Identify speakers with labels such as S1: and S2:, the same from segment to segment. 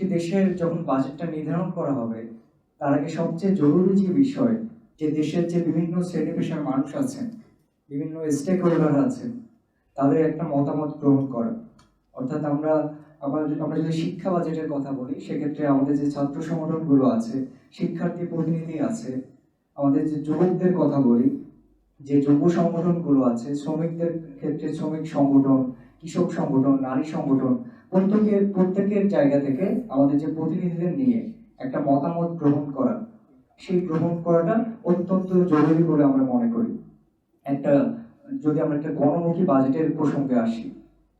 S1: একটি দেশের যখন বাজেটটা নির্ধারণ করা হবে, তার আগে সবচেয়ে জরুরি যে বিষয়, যে দেশের যে বিভিন্ন শ্রেণি পেশার মানুষ আছেন, বিভিন্ন স্টেক হোল্ডার আছেন, তাদের একটা মতামত গ্রহণ করা। অর্থাৎ আমরা আমরা যদি- আমরা যদি শিক্ষা বাজেটের কথা বলি, সেক্ষেত্রে আমাদের যে ছাত্র সংগঠনগুলো আছে, শিক্ষার্থী প্রতিনিধি আছে, আমাদের যে যুবকদের কথা বলি, যে যুব সংগঠনগুলো আছে, শ্রমিকদের ক্ষেত্রে শ্রমিক সংগঠন কৃষক সংগঠন, নারী সংগঠন প্রত্যেকের প্রত্যেকের জায়গা থেকে আমাদের যে প্রতিনিধিদের নিয়ে একটা মতামত গ্রহণ করা, সেই গ্রহণ করাটা অত্যন্ত জরুরি বলে আমরা মনে করি। একটা, যদি আমরা একটা গণমুখী বাজেটের প্রসঙ্গে আসি,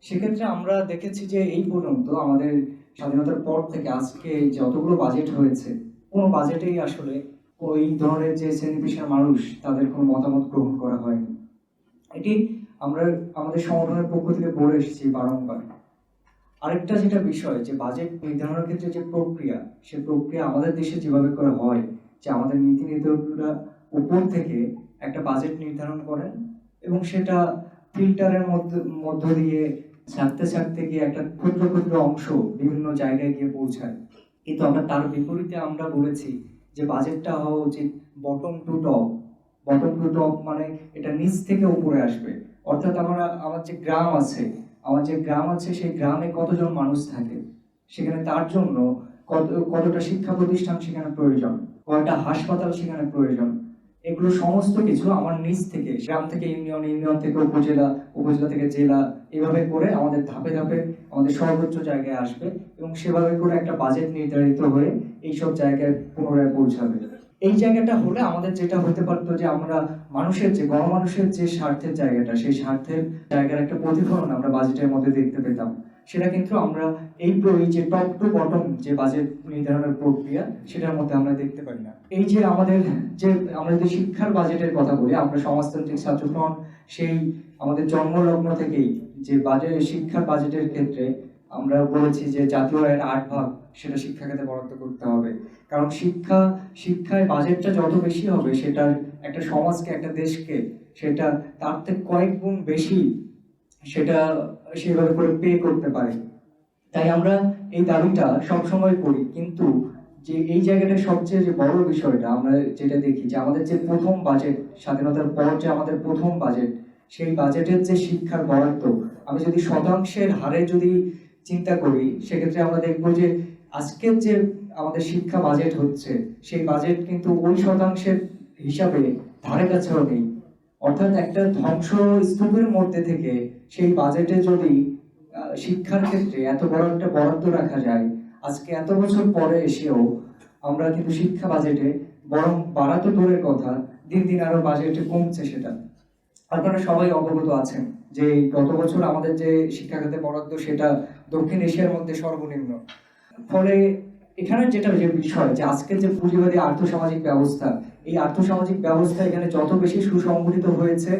S1: সেক্ষেত্রে আমরা দেখেছি যে এই পর্যন্ত আমাদের স্বাধীনতার পর থেকে আজকে যতগুলো বাজেট হয়েছে, কোনো বাজেটেই আসলে ওই ধরনের যে শ্রেণি পেশার মানুষ তাদের কোনো মতামত গ্রহণ করা হয়নি। এটি আমরা আমাদের সংগঠনের পক্ষ থেকে বলে এসেছি বারংবার। আরেকটা যেটা বিষয়, যে বাজেট নির্ধারণের ক্ষেত্রে যে প্রক্রিয়া, সে প্রক্রিয়া আমাদের দেশে যেভাবে করে হয়, যে আমাদের নীতি নির্ধারকরা উপর থেকে একটা বাজেট নির্ধারণ করেন এবং সেটা ফিল্টারের মধ্য দিয়ে ছাড়তে ছাড়তে গিয়ে একটা ক্ষুদ্র ক্ষুদ্র অংশ বিভিন্ন জায়গায় গিয়ে পৌঁছায়। কিন্তু আমরা তার বিপরীতে আমরা বলেছি যে বাজেটটা হওয়া উচিত bottom to top bottom to top মানে এটা নিচ থেকে উপরে আসবে। অর্থাৎ আমরা, আমার যে গ্রাম আছে, আমার যে গ্রাম আছে, সেই গ্রামে কতজন মানুষ থাকে? সেখানে তার জন্য কত, কতটা শিক্ষা প্রতিষ্ঠান সেখানে প্রয়োজন? কয়টা হাসপাতাল সেখানে প্রয়োজন? এগুলো সমস্ত কিছু আমার নিচ থেকে, গ্রাম থেকে ইউনিয়ন ইউনিয়ন থেকে উপজেলা উপজেলা থেকে জেলা, এভাবে করে আমাদের ধাপে ধাপে আমাদের সর্বোচ্চ জায়গায় আসবে এবং সেভাবে করে একটা বাজেট নির্ধারিত হয়ে এইসব জায়গায় পুনরায় পৌঁছাবে। এই জায়গাটা হলে আমাদের যেটা হতে পারতো যে আমরা মানুষের যে, গণমানুষের যে স্বার্থের জায়গাটা, সেই স্বার্থের জায়গার একটা প্রতিফলন আমরা বাজেটের মধ্যে দেখতে পেতাম। সেটা কিন্তু আমরা এই যে টপ টু বটম যে বাজেট নির্ধারণের প্রক্রিয়া, সেটার মধ্যে আমরা দেখতে পাই না। এই যে আমাদের যে, আমরা যদি শিক্ষার বাজেটের কথা বলি, আমরা সমাজতান্ত্রিক ছাত্রফ্রন্ট সেই আমাদের জন্মলগ্ন থেকেই যে বাজেট শিক্ষার বাজেটের ক্ষেত্রে আমরা বলেছি যে জাতীয় আয়ের আট ভাগ, সেটা শিক্ষা খাতে বরাদ্দ করতে হবে। কারণ শিক্ষা, শিক্ষায় বাজেটটা যত বেশি হবে সেটার একটা সমাজকে, একটা দেশকে, সেটা তার থেকে কয়েক গুণ বেশি সেটা সেভাবে করে পে করতে পারে। তাই আমরা এই দাবিটা সবসময় করি। কিন্তু যে এই জায়গাটা সবচেয়ে যে বড় বিষয়টা, আমরা যেটা দেখি যে আমাদের যে প্রথম বাজেট স্বাধীনতার পর যে আমাদের প্রথম বাজেট সেই বাজেটের যে শিক্ষার বরাদ্দ, আমি যদি শতাংশের হারে যদি চিন্তা করি, সেক্ষেত্রে আমরা দেখব যে আজকের যে আমাদের শিক্ষা বাজেট হচ্ছে, সেই বাজেট কিন্তু ওই শতাংশের হিসাবে ধারে কাছেও নেই। অর্থাৎ একটা ধ্বংস স্তূপের মধ্যে থেকে সেই বাজেটে যদি শিক্ষার ক্ষেত্রে এত বড় একটা বরাদ্দ রাখা যায়, আজকে এত বছর পরে এসেও আমরা কিন্তু শিক্ষা বাজেটে বরং বাড়াতো দূরের কথা, দিন দিন আরও বাজেটে কমছে সেটা। আপনারা সবাই অবগত আছেন। যে গত বছর আমাদের যে শিক্ষা বরাদ্দ, সেটা দক্ষিণ এশিয়ার মধ্যে সর্বনিম্ন। ফলে এখানে যেটা যে বিষয়, যে আজকের যে পুঁজিবাদী আর্থসামাজিক ব্যবস্থা, এই আর্থসামাজিক ব্যবস্থা এখানে যত বেশি সুসংগঠিত হয়েছে,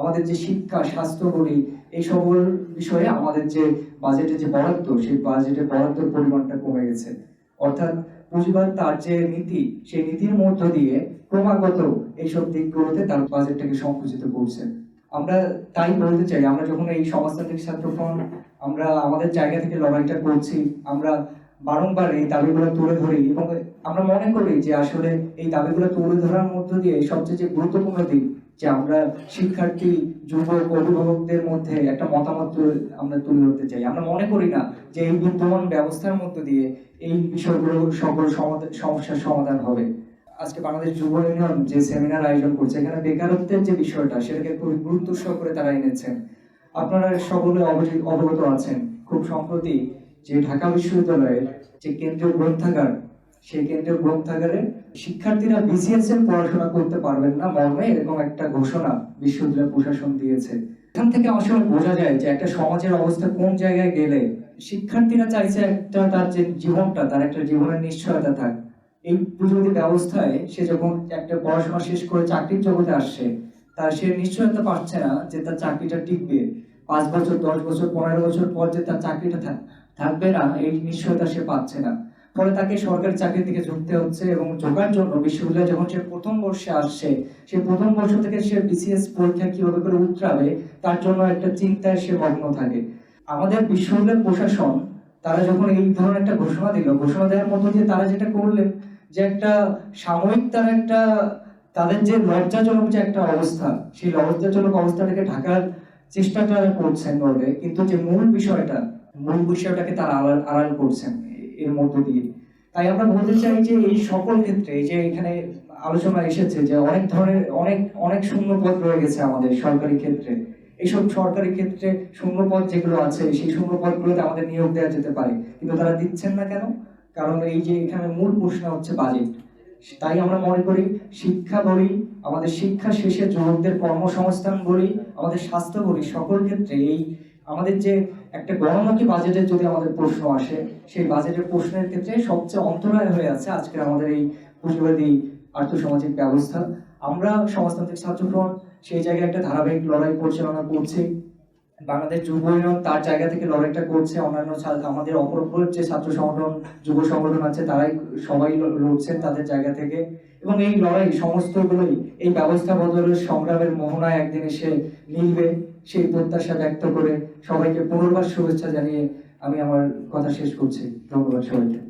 S1: আমাদের যে শিক্ষা, স্বাস্থ্য বলি এই সকল বিষয়ে আমাদের যে বাজেটে যে বরাদ্দ, সেই বাজেটে বরাদ্দের পরিমাণটা কমে গেছে। অর্থাৎ পুঁজিবাদ তার যে নীতি, সেই নীতির মধ্য দিয়ে ক্রমাগত এইসব দিকগুলোতে তার বাজেটটাকে সংকুচিত করছে। আমরা তাই বলতে চাই, আমরা যখন এই সমাজতান্ত্রিক ছাত্র ফ্রন্ট আমরা আমাদের জায়গা থেকে লড়াইটা করছি, আমরা বারংবার এই দাবিগুলো তুলে ধরি এবং আমরা মনে করি যে আসলে এই দাবিগুলো তুলে ধরার মধ্য দিয়ে সবচেয়ে যে গুরুত্বপূর্ণ দিক, যে আমরা শিক্ষার্থী, যুবক, অভিভাবকদের মধ্যে একটা মতামত আমরা তুলে ধরতে চাই। আমরা মনে করি না যে এই বিদ্যমান ব্যবস্থার মধ্য দিয়ে এই বিষয়গুলো সকল সমস্যার সমাধান হবে। আজকে বাংলাদেশ যুব ইউনিয়ন যে সেমিনার আয়োজন করছে, এখানে বেকারত্বের যে বিষয়টা, সেটাকে খুবই গুরুত্ব সহকারে তারা এনেছেন। আপনারা সকলে অবগত- অবগত আছেন, খুব সম্প্রতি যে ঢাকা বিশ্ববিদ্যালয়ের যে কেন্দ্রীয় গ্রন্থাগার, সেই কেন্দ্রীয় গ্রন্থাগারে শিক্ষার্থীরা বিসিএস এর পড়াশোনা করতে পারবেন না মর্মে এরকম একটা ঘোষণা বিশ্ববিদ্যালয় প্রশাসন দিয়েছে। এখান থেকে আসলে বোঝা যায় যে একটা সমাজের অবস্থা কোন জায়গায় গেলে শিক্ষার্থীরা চাইছে একটা তার যে জীবনটা, তার একটা জীবনের নিশ্চয়তা থাক। এই পুঁজিবাদী ব্যবস্থায় সে যখন একটা পড়াশোনা শেষ করে চাকরির জগতে আসছে, তার সে নিশ্চয়তা পাচ্ছে না যে তার চাকরিটা টিকবে। পাঁচ বছর, দশ বছর, পনেরো বছর পর যে তার চাকরিটা থাকবে না, এই নিশ্চয়তা সে পাচ্ছে না। ফলে তাকে সরকারি চাকরির দিকে ঝুঁকতে হচ্ছে এবং ঝোঁকার জন্য বিশ্ববিদ্যালয়ে যখন সে প্রথম বর্ষে আসছে, সে প্রথম বর্ষ থেকে সে বিসিএস পরীক্ষা কীভাবে করে উতরাবে, তার জন্য একটা চিন্তায় সে মগ্ন থাকে। আমাদের বিশ্ববিদ্যালয় প্রশাসন, তারা যখন এই ধরনের একটা ঘোষণা দিল, ঘোষণা দেওয়ার মধ্য দিয়ে তারা যেটা করলেন যে একটা সাময়িক তার একটা, তাদের যে লজ্জাজনক যে একটা অবস্থা, সেই লজ্জাজনক অবস্থাটাকে ঢাকার চেষ্টাটা করছেন বলবে কিন্তু যে মূল বিষয়টা, মূল বিষয়টাকে তারা আড়াল আড়াল করছেন এর মধ্য দিয়ে। তাই আমরা বলতে চাই যে এই সকল ক্ষেত্রে, এই যে এখানে আলোচনা এসেছে যে অনেক ধরনের, অনেক অনেক শূন্য পদ রয়ে গেছে আমাদের সরকারি ক্ষেত্রে। এইসব সরকারি ক্ষেত্রে শূন্য পদ যেগুলো আছে, সেই শূন্য পদগুলোতে আমাদের নিয়োগ দেওয়া যেতে পারে। কিন্তু তারা দিচ্ছেন না কেন? কারণ এই যে এখানে মূল প্রশ্ন হচ্ছে বাজেট তাই আমরা মনে করি শিক্ষা বলি, আমাদের শিক্ষা শেষে যুবকদের কর্মসংস্থান বলি, আমাদের স্বাস্থ্য বলি, সকল ক্ষেত্রে এই আমাদের যে একটা গণমুখী বাজেটের যদি আমাদের প্রশ্ন আসে, সেই বাজেটের প্রশ্নের ক্ষেত্রে সবচেয়ে অন্তরায় হয়ে আছে আজকের আমাদের এই পুঁজিবাদী আর্থসামাজিক ব্যবস্থা। আমরা সমাজতান্ত্রিক ছাত্রফ্রন্ট সেই জায়গায় একটা ধারাবাহিক লড়াই পরিচালনা করছি। বাংলাদেশ যুব ইউনিয়ন তার জায়গা থেকে লড়াইটা করছে, অন্যান্য আমাদের অপর যে ছাত্র সংগঠন, যুব সংগঠন আছে, তারাই সবাই লড়ছেন তাদের জায়গা থেকে। এবং এই লড়াই সমস্তগুলোই এই ব্যবস্থা বদলের সংগ্রামের মোহনায় একদিন এসে মিলবে, সেই প্রত্যাশা ব্যক্ত করে সবাইকে পুনর্বার শুভেচ্ছা জানিয়ে আমি আমার কথা শেষ করছি। ধন্যবাদ সবাইকে।